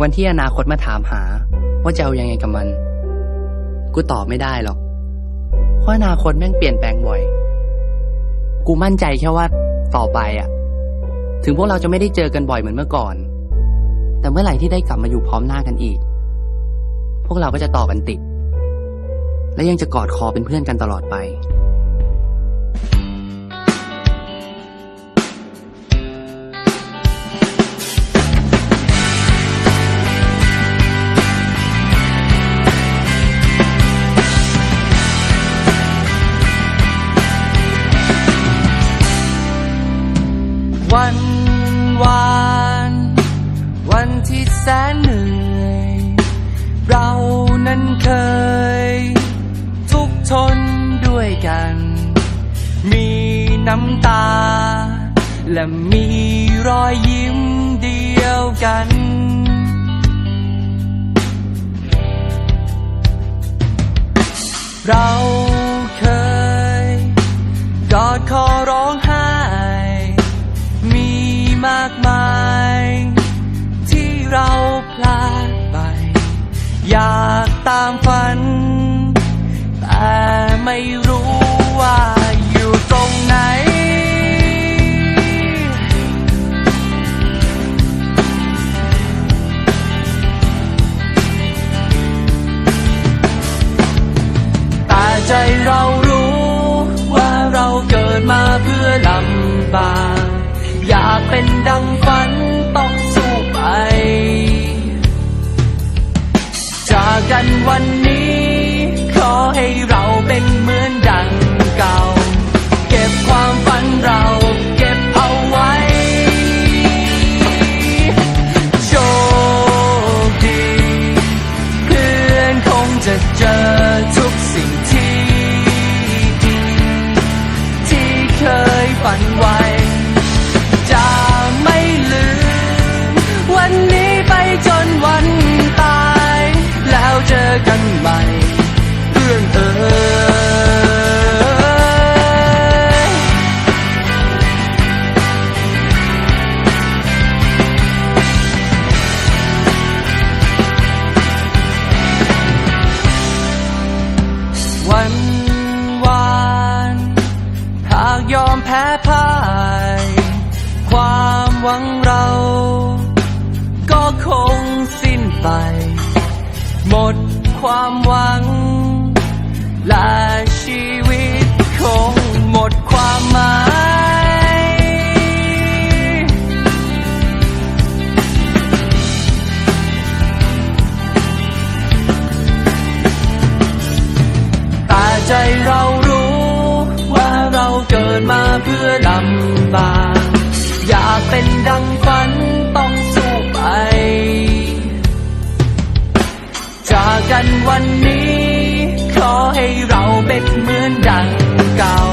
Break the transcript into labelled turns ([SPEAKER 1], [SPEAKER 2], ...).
[SPEAKER 1] วันที่อนาคตมาถามหา ว่าจะเอาอยังไงกับมัน กูตอบไม่ได้หรอก เพราะอนาคตแม่งเปลี่ยนแปลงบ่อย กูมั่นใจแค่ว่าต่อไปอะถึงพวกเราจะไม่ได้เจอกันบ่อยเหมือนเมื่อก่อน แต่เมื่อไหร่ที่ได้กลับมาอยู่พร้อมหน้ากันอีก พวกเราก็จะต่อกันติด และยังจะกอดคอเป็นเพื่อนกันตลอดไป วันวาน วันที่แสนเหนื่อย เรานั้นเคย ทุกทนด้วยกัน มีน้ำตา และมีรอยยิ้มเดียวกันเราเคยกอดคอร้องไห้ มากมาย ที่เราพลาดไป อยากตามฝัน แต่ไม่รู้ว่าอยู่ตรงไหน แต่ใจเรารู้ว่าเราเกิดมาเพื่อลำบาก เป็นดังฝันต้องสู้ไป จากกันวันนี้ ขอให้เราเป็นเหมือนดังเก่า หมดความหวัง และชีวิตคงหมดความหมาย แต่ใจเรารู้ว่าเราเกิดมาเพื่อลำบาก อยากเป็นดัง เป็นเหมือนดังเก่า